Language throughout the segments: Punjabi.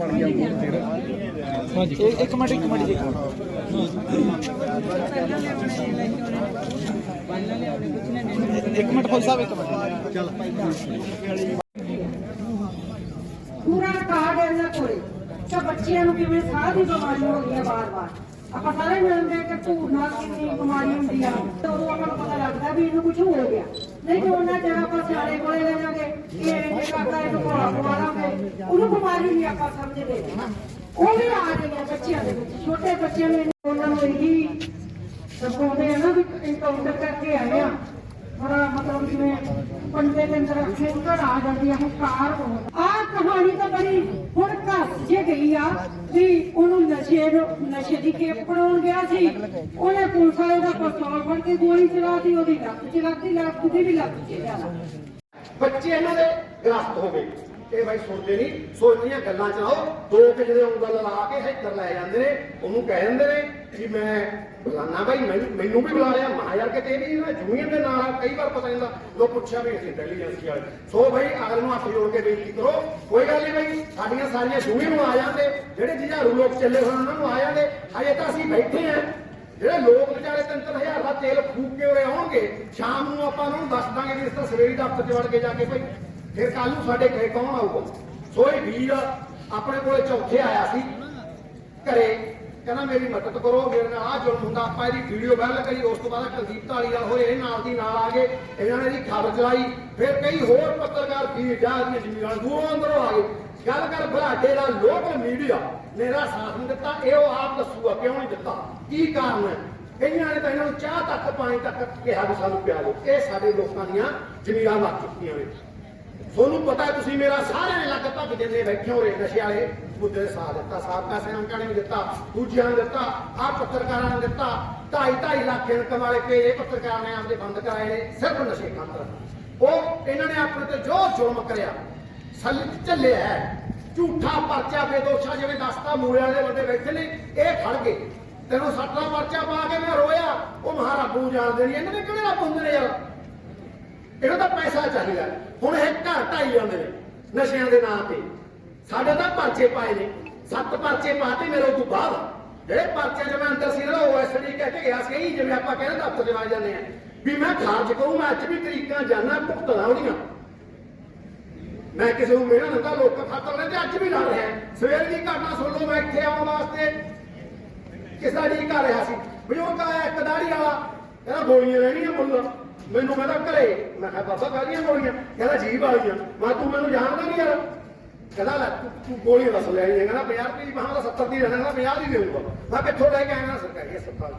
ਬਣ ਗਿਆ ਬਹੁਤ ਫਿਰ। ਹਾਂਜੀ। ਇੱਕ ਮਿੰਟ ਇੱਕ ਮਿੰਟ ਜੀ। ਇੱਕ ਮਿੰਟ ਫੌਜ ਸਾਹਿਬ ਇੱਕ ਮਿੰਟ। ਪੂਰਾ ਕਾਰਡ ਇਹਨਾਂ ਕੋਲੇ। ਤਾਂ ਬੱਚਿਆਂ ਨੂੰ ਕਿਵੇਂ ਸਾਹ ਦੀ ਬਿਮਾਰੀ ਹੋ ਗਈ ਹੈ ਵਾਰ-ਵਾਰ? ਆਪਾਂ ਸਾਰੇ ਮਿਲਦੇ ਕਿ ਧੂੜ ਨਾਲ ਕਿੰਨੀ ਬਿਮਾਰੀ ਹੁੰਦੀ ਆ, ਤੇ ਉਦੋਂ ਆਪਾਂ ਨੂੰ ਪਤਾ ਲੱਗਦਾ ਵੀ ਇਹਨੂੰ ਕੁਝ ਹੋ ਗਿਆ। ਨਹੀਂ ਤੇ ਉਹਨਾਂ ਜਗ੍ਹਾ ਆਪਾਂ ਸਿਆਣੇ ਕੋਲੇ ਲੈ ਜਾਗੇ ਇਹ ਇਹ ਕਾਕਾ ਇਹਨੂੰ ਕੋਲਾ ਪਵਾਵਾਂਗੇ ਉਹਨੂੰ ਬਿਮਾਰੀ ਨਹੀਂ ਆਪਾਂ ਸਮਝਦੇ। ਉਹ ਵੀ ਆ ਰਹੀ ਬੱਚਿਆਂ ਦੇ ਵਿੱਚ। ਛੋਟੇ ਬੱਚਿਆਂ ਨੂੰ ਉਹਨਾਂ ਨੂੰ ਇਹੀ ਸਭੋਦੇ ਆ ਨਾ ਵੀ ਇਨਕਾਊਂਟਰ ਕਰਕੇ ਆਏ ਆ। ਬੜਾ ਮਤਲਬ ਜਿਵੇਂ ਪੰਡੇ ਦੇ ਅੰਦਰ ਅੱਖੇ ਆ ਜਾਂਦੀ ਆ ਹੰਕਾਰ ਆ ਕਹਾਣੀ ਤਾਂ ਬੜੀ ਹੁਣ ਘਰ ਜੇ ਗਈ ਆ ਵੀ ਉਹਨੂੰ ਨਸ਼ੇ ਨੂੰ- ਨਸ਼ੇ ਦੀ ਖੇਪ ਬਣਾਉਣ ਗਿਆ ਸੀ। ਉਹਨੇ ਪੁਲਿਸ ਵਾਲੇ ਦਾ ਪਿਸਤੌਲ ਫੜ ਕੇ ਗੋਲੀ ਚਲਾਤੀ ਉਹਦੀ ਲੱਤ ਚਲਾਤੀ, ਲੱਤ ਦੀ ਵੀ ਲੱਤ ਚ ਜਾਣਾ। ਬੱਚੇ ਇਹਨਾਂ ਦੇ ਗ੍ਰਸਤ ਹੋ ਗਏ। ਇਹ ਬਾਈ ਸੁਣਦੇ ਨਹੀਂ, ਸੋਚਦੀਆਂ ਗੱਲਾਂ ਚਲਾਓ ਦੋ ਕਿ ਜਿਹੜੇ ਉਂਗਲ ਲਾ ਕੇ ਇੱਧਰ ਲੈ ਜਾਂਦੇ ਨੇ, ਉਹਨੂੰ ਕਹਿ ਦਿੰਦੇ ਨੇ ਕਿ ਮੈਂ ਬੁਲਾਣਾ ਬਾਈ, ਮੈਨੂੰ ਵੀ ਬੁਲਾ ਲਿਆ। ਮਾ ਯਾਰ ਕਿ ਤੇਰੀ ਨਾ ਜੂਨੀਅਰ ਦੇ ਨਾਲ ਕਈ ਵਾਰ ਪਤਾ ਨਹੀਂ ਹੁੰਦਾ ਪੁੱਛਿਆ ਵੀ ਅਸੀਂ ਇੰਟੈਲੀਜੈਂਸ ਵਾਲੇ ਸੋ ਬਾਈ ਅਗਲ ਨੂੰ ਹੱਥ ਜੋੜ ਕੇ ਬੇਨਤੀ ਕਰੋ, ਕੋਈ ਗੱਲ ਨਹੀਂ ਬਾਈ, ਸਾਡੀਆਂ ਸਾਰੀਆਂ ਜੂਨੀਅਰ ਨੂੰ ਆ ਜਾਂਦੇ, ਜਿਹੜੇ ਜਿਹਾਰੂ ਲੋਕ ਚੱਲੇ ਹੋਣ, ਉਹਨਾਂ ਨੂੰ ਆ ਜਾਂਦੇ। ਅਜੇ ਤਾਂ ਅਸੀਂ ਬੈਠੇ ਆਂ ਜਿਹੜੇ ਲੋਕ ਵਿਚਾਰੇ ਤਿੰਨ ਤਿੰਨ ਹਜ਼ਾਰ ਦਾ ਤੇਲ ਫੂਕ ਕੇ ਉਰੇ ਆਉਣਗੇ, ਸ਼ਾਮ ਨੂੰ ਆਪਾਂ ਉਹਨਾਂ ਨੂੰ ਦੱਸ ਦਾਂਗੇ ਵੀ ਇਸ ਤਾਂ ਸਵੇਰੀ ਦਫ਼ਤਰ 'ਚ ਵੜ ਕੇ ਜਾ ਕੇ ਭਾਈ ਫਿਰ ਕੱਲ ਨੂੰ ਸਾਡੇ ਘਰੇ ਕੌਣ ਆਊਗਾ? ਸੋ ਇਹ ਵੀਰ ਆਪਣੇ ਕੋਲੇ ਚੌਥੇ ਆਇਆ ਸੀ ਘਰੇ, ਕਹਿੰਦਾ ਮੇਰੀ ਮਦਦ ਕਰੋ, ਮੇਰੇ ਨਾਲ ਆਹ ਜ਼ੁਲਮ ਹੁੰਦਾ, ਆਪਾਂ ਇਹਦੀ ਵੀਡੀਓ ਵਾਇਰਲ ਕਰੀ, ਉਸ ਤੋਂ ਬਾਅਦ ਕੁਲਦੀਪ ਢਾਲੀ ਹੋਏ ਇਹ ਨਾਲ ਦੀ ਨਾਲ ਆ ਗਏ, ਇਹਨਾਂ ਨੇ ਇਹਦੀ ਖਬਰ ਚਲਾਈ, ਫਿਰ ਕਈ ਹੋਰ ਪੱਤਰਕਾਰ ਵੀਰ ਜਾਂ ਦੀਆਂ ਜ਼ਮੀਨਾਂ ਦੂਰੋਂ ਅੰਦਰੋਂ ਆ ਗਏ। ਗੱਲ ਕਰ ਬਲਾਡੇ ਦਾ ਲੋਕਲ ਮੀਡੀਆ ਮੇਰਾ ਸਾਥ ਨਹੀਂ ਦਿੱਤਾ, ਇਹ ਉਹ ਆਪ ਦੱਸੂਗਾ ਕਿਉਂ ਨਹੀਂ ਦਿੱਤਾ, ਕੀ ਕਾਰਨ ਹੈ? ਕਈਆਂ ਨੇ ਤਾਂ ਇਹਨਾਂ ਨੂੰ ਚਾਹ ਤੱਕ, ਪਾਣੀ ਤੱਕ ਕਿਹਾ ਵੀ ਸਾਨੂੰ ਪਿਆ ਲਓ ਇਹ ਸਾਡੇ ਲੋਕਾਂ ਦੀਆਂ ਜ਼ਮੀਰਾਂ ਲੱਗ ਚੁੱਕੀਆਂ ਨੇ। ਤੁਹਾਨੂੰ ਪਤਾ ਤੁਸੀਂ ਮੇਰਾ ਸਾਰਿਆਂ ਨੇ ਲੱਗ ਭੱਜ ਜਿੰਨੇ ਬੈਠੇ ਹੋ ਰਹੇ ਨਸ਼ੇ ਵਾਲੇ। ਮੁੱਦੇ ਦਾ ਦਿੱਤਾ ਸਾਬਕਾ ਸੈਨਿਕਾਂ ਨੇ ਦਿੱਤਾ, ਦੂਜਿਆਂ ਨੇ ਦਿੱਤਾ, ਆਹ ਪੱਤਰਕਾਰਾਂ ਨੇ ਦਿੱਤਾ। ਢਾਈ ਢਾਈ ਲੱਖ ਇਨਕਮ ਵਾਲੇ ਪੇਜ ਇਹ ਨੇ ਆਪਦੇ ਬੰਦ ਕਰਾਏ ਨੇ, ਸਿਰਫ ਨਸ਼ੇ ਖਾਤਰ। ਉਹ ਇਹਨਾਂ ਨੇ ਆਪਣੇ ਤੇ ਜੋ ਜ਼ੁਲਮ ਕਰਿਆ ਸਲਿਤ ਚੱਲਿਆ ਹੈ। ਝੂਠਾ ਪਰਚਾ ਬੇਦੋਸ਼ਾ ਜਿਵੇਂ ਦਸਤਾ ਮੂਲੇ ਵਾਲੇ ਬੰਦੇ ਬੈਠੇ ਨੇ, ਇਹ ਖੜ ਗਏ। ਤੈਨੂੰ ਸੱਟਾ ਪਰਚਾ ਪਾ ਕੇ ਮੈਂ ਰੋਇਆ। ਉਹ ਮਹਾਰਾਬੂ ਜਾਣਦੇ ਨਹੀਂ ਇਹਨਾਂ ਨੇ ਕਿਹੜੇ ਰੱਬ ਹੁੰਦੇ ਨੇ ਯਾਰ? ਇਹਨਾਂ ਦਾ ਪੈਸਾ ਚਾਹੀਦਾ। ਹੁਣ ਇਹ ਘਰ ਢਾਈ ਜਾਂਦੇ ਨੇ ਨਸ਼ਿਆਂ ਦੇ ਨਾਂ ਤੇ। ਸਾਡੇ ਤਾਂ ਪਰਚੇ ਪਾਏ ਨੇ। ਸੱਤ ਪਰਚੇ ਪਾਤੇ ਮੇਰੇ ਤੋਂ ਬਾਅਦ। ਜਿਹੜੇ ਪਰਚੇ ਜਿਵੇਂ ਅੰਦਰ ਸੀ ਨਾ, ਉਹ ਕਹਿ ਕੇ ਗਿਆ ਸੀ ਜਿਵੇਂ ਆਪਾਂ ਕਹਿੰਦੇ ਦਫ਼ਤਰ ਜਵਾ ਜਾਂਦੇ ਆ। ਵੀ ਮੈਂ ਖਾਰਜ ਕਰੂੰ ਮੈਂ ਅੱਜ ਵੀ ਤਰੀਕਾਂ ਜਾਣਾ ਭੁਗਤਣਾ ਉਹਦੀਆਂ ਮੈਂ ਕਿਸੇ ਨੂੰ ਮੇਰਾ ਨੰਗਾ ਲੋਕ ਖਾਤਰ ਨੇ ਤੇ ਅੱਜ ਵੀ ਲੜ ਰਿਹਾ। ਸਵੇਰ ਦੀ ਘਟਨਾ ਸੁਣ ਲਓ, ਮੈਂ ਇੱਥੇ ਆਉਣ ਵਾਸਤੇ। ਕਿਸ ਦਾ ਜੀ ਕਰ ਰਿਹਾ ਸੀ? ਬਜ਼ੁਰਗ ਆਇਆ ਇੱਕ ਦਾੜੀ ਵਾਲਾ, ਕਹਿੰਦਾ ਗੋਲੀਆਂ ਰਹਿਣੀਆਂ ਮੁੱਲ। ਮੈਨੂੰ ਕਹਿੰਦਾ ਘਰੇ। ਮੈਂ ਕਿਹਾ, ਬਾਬਾ ਕਾਹਦੀਆਂ ਗੋਲੀਆਂ ਕਹਿੰਦਾ ਜੀਬ ਵਾਲੀਆਂ ਮੈਂ ਤੂੰ ਮੈਨੂੰ ਜਾਣਦਾ ਨਹੀਂ ਯਾਰ। ਕਹਿੰਦਾ, ਲੈ, ਤੂੰ- ਤੂੰ ਗੋਲੀਆਂ ਦੱਸ ਲੈ ਆਈ ਕਹਿੰਦਾ 50 ਰੁਪਏ ਦੀ ਬਾਹਾਂ ਦਾ 70 ਦੀ ਰਹਿਣਾ। 50 ਦੀ ਦੇਊਗਾ। ਮੈਂ ਕਿੱਥੋਂ ਲੈ ਕੇ ਆਇਆ ਸਰਕਾਰੀ ਹਸਪਤਾਲ ਚ।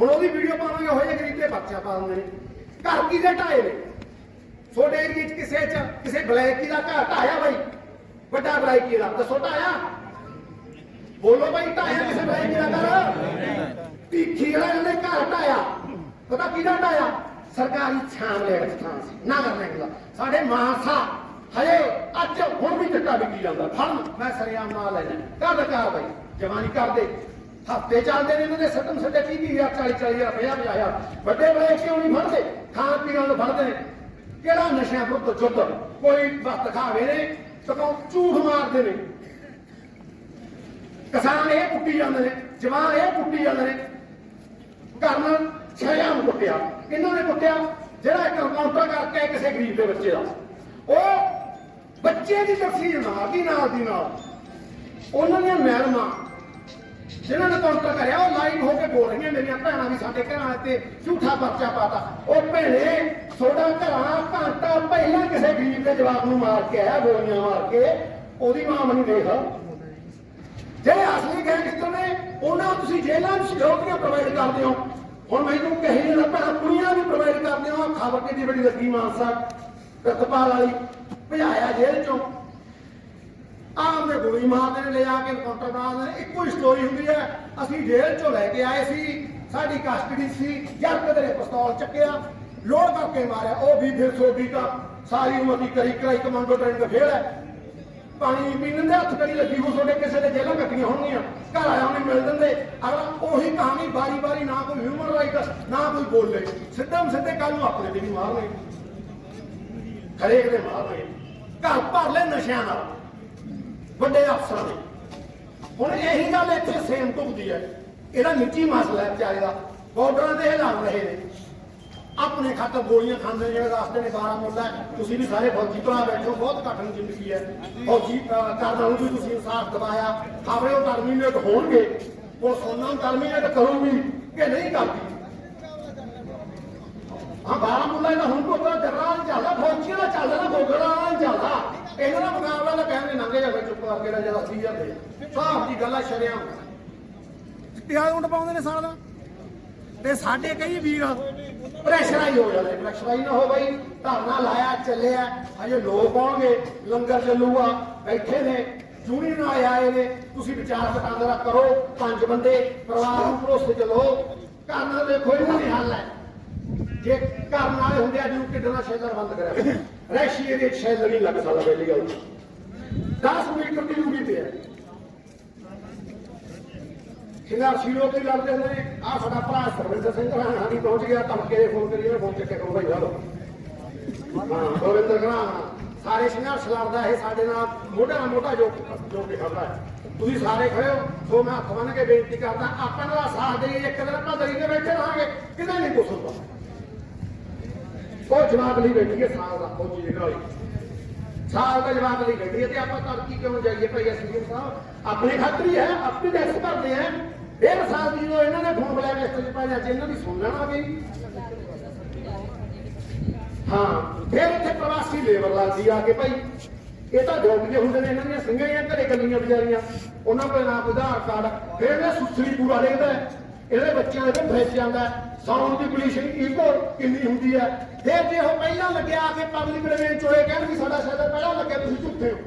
ਹੁਣ ਉਹਦੀ ਵੀਡੀਓ ਪਾਵਾਂਗੇ, ਉਹ ਜਿਹੇ ਗਰੀਬ ਦੇ ਬੱਚਾ ਪਾ ਨੇ। ਘਰ ਕੀ ਦੇ ਢਾਏ ਨੇ? ਛੋਟੇ ਏਰੀਏ ਚ ਕਿਸੇ ਚ, ਕਿਸੇ ਬਲੈਕੀ ਦਾ ਘਰ ਢਾਇਆ ਬਾਈ? ਵੱਡਾ ਬਲੈਕੀ ਦਾ। ਦੱਸੋ ਢਾਇਆ? ਬੋਲੋ ਬਾਈ, ਢਾਇਆ ਕਿਸੇ ਬਲੈਕੀ ਦਾ ਘਰ? ਭੀਖੀ ਵਾਲਾ ਨੇ ਘਰ ਢਾਇਆ। ਪਤਾ ਕਿਹਦਾ ਢਾਇਆ ਸਰਕਾਰੀ ਛਾਂ ਲੈ ਥਾਂ ਸੀ, ਨਾ ਕਰਨੇ ਦਾ। ਸਾਡੇ ਮਾਸਾ ਹਏ ਅੱਜ ਹੁਣ ਵੀ ਚਿੱਟਾ ਵਿਕੀ ਜਾਂਦਾ ਫੜ ਮੈਂ ਸਰਿਆਮ ਨਾਲ ਲੈ ਕਰ ਕਰ ਬਾਈ ਜਵਾਨੀ ਕਰਦੇ ਹਫ਼ਤੇ ਚੱਲਦੇ ਨੇ ਇਹਨਾਂ ਦੇ ਸੱਟਮ ਸੱਟੇ 30 ਹਜ਼ਾਰ 40 40 ਹਜ਼ਾਰ 50 ਹਜ਼ਾਰ। ਵੱਡੇ ਬੜੇ ਕਿਉਂ ਨਹੀਂ ਫੜਦੇ? ਖਾਣ ਪੀਣ ਨੂੰ ਫੜਦੇ ਨੇ। ਕਿਹੜਾ ਨਸ਼ਿਆਂ ਵਿਰੁੱਧ ਜੁੱਧ? ਕੋਈ ਵਕਤ ਖਾਵੇ ਨੇ ਸਗੋਂ ਝੂਠ ਮਾਰਦੇ ਨੇ। ਕਿਸਾਨ ਇਹ ਪੁੱਟੀ ਜਾਂਦੇ ਨੇ, ਜਵਾਨ ਇਹ ਪੁੱਟੀ ਜਾਂਦੇ ਨੇ। ਕਰਨ ਛਿਆ ਕੁੱਟਿਆ। ਕਿਹਨਾਂ ਨੇ ਕੁੱਟਿਆ? ਜਿਹੜਾ ਇੱਕ ਕਾਊਂਟਰ ਕਰਕੇ ਕਿਸੇ ਗਰੀਬ ਦੇ ਬੱਚੇ ਦਾ। ਉਹ ਬੱਚੇ ਦੀ ਤਫਸੀਰ ਨਾਲ, ਦੀ ਨਾਲ ਦੀ ਨਾਲ ਉਹਨਾਂ ਦੀਆਂ ਮੈਡਮਾਂ ਜਿਨ੍ਹਾਂ ਨੇ ਕਾਊਂਟਰ ਕਰਿਆ, ਉਹ ਲਾਈਵ ਹੋ ਕੇ ਬੋਲ ਰਹੀਆਂ ਮੇਰੀਆਂ ਭੈਣਾਂ ਵੀ ਸਾਡੇ ਘਰਾਂ ਤੇ ਝੂਠਾ ਪਰਚਾ ਪਾਤਾ। ਉਹ ਭੈਣੇ, ਤੁਹਾਡਾ ਘਰਾਂ ਘੰਟਾ ਪਹਿਲਾਂ ਕਿਸੇ ਗਰੀਬ ਦੇ ਜਵਾਬ ਨੂੰ ਮਾਰ ਕੇ ਆਇਆ, ਗੋਲੀਆਂ ਮਾਰ ਕੇ। ਉਹਦੀ ਮਾਂ ਮਨੀ ਦੇਖ। ਜਿਹੜੇ ਅਸਲੀ ਗੈਂਗਸਟਰ ਨੇ, ਉਹਨਾਂ ਨੂੰ ਤੁਸੀਂ ਜੇਲ੍ਹਾਂ ਨੂੰ ਸਿਕਿਉਰਟੀਆਂ ਪ੍ਰੋਵਾਈਡ ਕਰਦੇ ਹੋ। ਹੁਣ ਮੈਨੂੰ ਕਹੀ ਜਾਂਦਾ, ਭੈਣਾ, ਕੁੜੀਆਂ ਵੀ ਪ੍ਰੋਵਾਈਡ ਕਰਦੇ ਹੋ ਖਬਰ ਕਿੰਨੀ ਵੱਡੀ ਲੱਗੀ ਮਾਨਸਾ ਪ੍ਰਤਪਾਲ ਵਾਲੀ, ਭਜਾਇਆ ਜੇਲ੍ਹ ਚੋਂ। ਆਮ ਨੇ ਗੋਲੀ ਮਾਰਦੇ ਨੇ ਲੈ ਆ ਕੇ ਕਾਊਂਟਰ ਬਣਾਉਂਦੇ ਨੇ। ਇੱਕੋ ਹੀ ਸਟੋਰੀ ਹੁੰਦੀ ਹੈ, ਅਸੀਂ ਜੇਲ੍ਹ ਚੋਂ ਲੈ ਕੇ ਆਏ ਸੀ, ਸਾਡੀ ਕਸਟਡੀ ਸੀ, ਜਦ ਕਦਰੇ ਪਿਸਤੌਲ ਚੱਕਿਆ, ਲੋੜ ਕਰਕੇ ਮਾਰਿਆ, ਉਹ ਵੀ ਫਿਰ ਸੋਡੀ ਦਾ ਸਾਰੀ ਉਮਰ ਦੀ ਕਰੀ ਕਰਾਈ ਕਮਾਂਡੋ ਟ੍ਰੇਨਿੰਗ ਫੇਲ ਹੈ। ਪਾਣੀ ਪੀਣ ਦੇ ਹੱਥ ਕਰੀ ਲੱਗੀ ਹੋ ਤੁਹਾਡੇ ਕਿਸੇ ਦੇ ਜੇਲਾਂ ਕੱਟੀਆਂ ਹੋਣਗੀਆਂ। ਘਰ ਆਇਆ ਉਹਨੇ ਮਿਲ ਦਿੰਦੇ। ਅਗਲਾ ਉਹੀ ਕਹਾਣੀ ਬਾਰੀ ਬਾਰੀ ਨਾ ਕੋਈ ਹਿਊਮਨ ਰਾਈਟਸ ਨਾ ਕੋਈ ਬੋਲੇ। ਸਿੱਧਮ ਸਿੱਧੇ ਕੱਲ ਨੂੰ ਆਪਣੇ ਤੇ ਵੀ ਮਾਰਨੇ। ਹਰੇਕ ਦੇ ਮਾਰ ਮਾਰਨੇ। ਘਰ ਭਰ ਲੈ ਨਸ਼ਿਆਂ ਨਾਲ। ਵੱਡੇ ਅਫਸਰਾਂ ਦੇ। ਹੁਣ ਇਹੀ ਗੱਲ ਇੱਥੇ ਸੇਮ ਢੁਕਦੀ ਹੈ। ਇਹਦਾ ਨਿੱਜੀ ਮਸਲਾ ਹੈ ਵਿਚਾਰੇ ਦਾ। ਬਾਰਡਰਾਂ ਦੇ ਇਹ ਰਹੇ ਨੇ। ਆਪਣੇ ਖਾਤਰ ਗੋਲੀਆਂ ਖਾਂਦੇ ਨੇ ਜਿਹੜੇ ਰਸਤੇ ਨੇ ਬਾਰਾਮੂਲਾ ਹੈ। ਤੁਸੀਂ ਵੀ ਸਾਰੇ ਫੌਜੀ ਭਰਾ ਬੈਠੇ ਬਹੁਤ ਕਠਿਨ ਜ਼ਿੰਦਗੀ ਹੈ। ਫੌਜੀ ਅਹ, ਨੂੰ ਵੀ ਤੁਸੀਂ ਇਨਸਾਫ ਦਿਵਾਇਆ। ਖਬਰੇ ਉਹ ਟਰਮੀਨੇਟ ਹੋਣਗੇ। ਉਹ ਸੋਨਾ ਟਰਮੀਨੇਟ ਕਰੂਗੀ ਕਿ ਨਹੀਂ ਕਰਦੀ? ਹਾਂ ਬਾਰਾਮੂਲਾ ਦਾ ਹੁਣ ਕੋਈ ਜਰਰਾ ਚੱਲਦਾ ਫੌਜੀਆਂ ਦਾ ਚੱਲਦਾ ਨਾ ਗੋਗੜਾ ਚੱਲਦਾ ਇਹਨਾਂ ਦਾ ਮੁਕਾਬਲਾ ਤਾਂ ਕਹਿੰਦੇ ਨੰਗੇ ਜਾ ਚੁੱਪ ਕਰਕੇ ਨਾ ਜਦ ਅਸੀਂ ਜਾਂਦੇ। ਸਾਫ਼ ਦੀ ਗੱਲ ਆ ਸ਼ਰਿਆਮ ਪਿਆਰ ਉਂਡ ਪਾਉਂਦੇ ਨੇ ਸਾਲ ਤੇ ਸਾਡੇ ਕਈ ਵੀਰ ਪ੍ਰੈਸ਼ਰਾਈਜ਼ ਹੋ ਜਾਂਦੇ। ਪ੍ਰੈਸ਼ਰਾਈਜ਼ ਨਾ ਹੋ ਬਈ, ਧਰਨਾ ਲਾਇਆ, ਚੱਲਿਆ ਅਜੇ ਲੋਕ ਆਉਣਗੇ, ਲੰਗਰ ਚੱਲੂਗਾ, ਬੈਠੇ ਨੇ ਜੂਨੀ ਨਾ ਆਏ ਨੇ, ਤੁਸੀਂ ਵਿਚਾਰ ਵਟਾਂਦਰਾ ਕਰੋ, ਪੰਜ ਬੰਦੇ ਪਰਿਵਾਰ ਨੂੰ ਭਰੋਸੇ ਚਲੋ ਕਰਨਾ ਦੇਖੋ ਇਹਨਾਂ ਦੇ ਹੱਲ ਹੈ। ਜੇ ਕਰਨ ਵਾਲੇ ਹੁੰਦੇ ਆ ਜਿਹਨੂੰ ਕਿੱਡਣਾ ਸ਼ੈਲਰ ਬੰਦ ਕਰਿਆ ਰੈਸ਼ੀਏ ਦੇ ਸ਼ੈਲਰ ਨਹੀਂ ਲੱਗ ਸਕਦਾ, ਪਹਿਲੀ ਗੱਲ 10 ਮੀਟਰ ਦੀ ਦੂਰੀ ਤੇ ਹੈ। ਸੰਘਰਸ਼ੀ ਲੋਕ ਵੀ ਲੜਦੇ ਹੁੰਦੇ ਨੇ? ਆ ਸਾਡਾ ਭਰਾ ਸਰਵਿੰਦਰ ਸਿੰਘ ਘਰਾਣਾ ਵੀ ਪਹੁੰਚ ਗਿਆ, ਧਮਕੇ ਦੇ ਫੋਨ ਕਰੀਏ, ਫੋਨ ਚੱਕੇ ਕਰੋ ਭਾਈ ਲਓ ਹਾਂ, ਗੋਵਿੰਦਰ ਘਰਾਣਾ ਸਾਰੇ ਸੰਘਰਸ਼ ਲੜਦਾ ਇਹ ਸਾਡੇ ਨਾਲ, ਮੋਢਾ ਨਾਲ ਮੋਢਾ ਜੋ ਜੋ ਕੇ ਖੜਦਾ ਹੈ। ਤੁਸੀਂ ਸਾਰੇ ਖੜੇ ਹੋ, ਸੋ ਮੈਂ ਹੱਥ ਬੰਨ ਕੇ ਬੇਨਤੀ ਕਰਦਾ, ਆਪਾਂ ਦਾ ਸਾਥ ਦੇਈਏ, ਇੱਕ ਦਿਨ ਆਪਾਂ ਦਰੀ ਤੇ ਬੈਠੇ ਰਹਾਂਗੇ, ਕਿਤੇ ਨਹੀਂ ਕੁਛ ਹੁੰਦਾ। ਉਹ ਜਵਾਬ ਲਈ ਬੈਠੀ ਹੈ ਸਾਲ ਦਾ ਫੌਜੀ ਦੇ ਨਾਲ ਸਾਲ ਦਾ ਜਵਾਬ ਲਈ ਬੈਠੀ ਹੈ ਤੇ ਆਪਾਂ ਤਰਕੀ ਕਿਉਂ ਜਾਈਏ ਭਾਈ ਅਸੀਂ ਸਾਹਿਬ? ਆਪਣੇ ਖਾਤਰ ਹੀ ਹੈ ਆਪਣੀ ਟੈਕਸ ਭਰਦੇ ਆ ਡੇਢ ਸਾਲ ਦੀ ਜਦੋਂ ਇਹਨਾਂ ਨੇ ਫੋਨ ਬੁਲਾਇਆ ਲਿਸਟ ਚ ਪਾਇਆ ਜੇ ਇਹਨਾਂ ਦੀ ਸੁਣ ਲੈਣਾ ਵੀ। ਹਾਂ, ਫਿਰ ਇੱਥੇ ਪ੍ਰਵਾਸੀ ਲੇਬਰ ਲੱਗਦੀ ਆ ਕੇ ਭਾਈ। ਇਹ ਤਾਂ ਜੋਗ ਹੁੰਦੇ ਨੇ, ਇਹਨਾਂ ਦੀਆਂ ਸਿੰਘਾਂ ਦੀਆਂ ਘਰੇ ਗੱਲੀਆਂ ਵਿਚਾਰੀਆਂ। ਉਹਨਾਂ ਕੋਲ ਨਾ ਕੋਈ ਆਧਾਰ ਕਾਰਡ, ਫਿਰ ਇਹ ਸੁਸਰੀ ਪੂਰਾ ਲਿਖਦਾ ਹੈ। ਇਹਦੇ ਬੱਚਿਆਂ ਦੇ ਫੈਸ ਜਾਂਦਾ ਸਾਊਂਡ ਦੀ ਪੋਲੀਸ਼ਨ ਈਗੋ ਕਿੰਨੀ ਹੁੰਦੀ ਹੈ। ਫਿਰ ਜੇ ਉਹ ਪਹਿਲਾਂ ਲੱਗਿਆ ਆ ਕੇ ਪਬਲਿਕ ਡਿਬੇਟ ਚੋਏ ਕਹਿਣ ਵੀ ਸਾਡਾ ਸ਼ਾਇਦ ਪਹਿਲਾਂ ਲੱਗਿਆ, ਤੁਸੀਂ ਝੂਠੇ ਹੋ।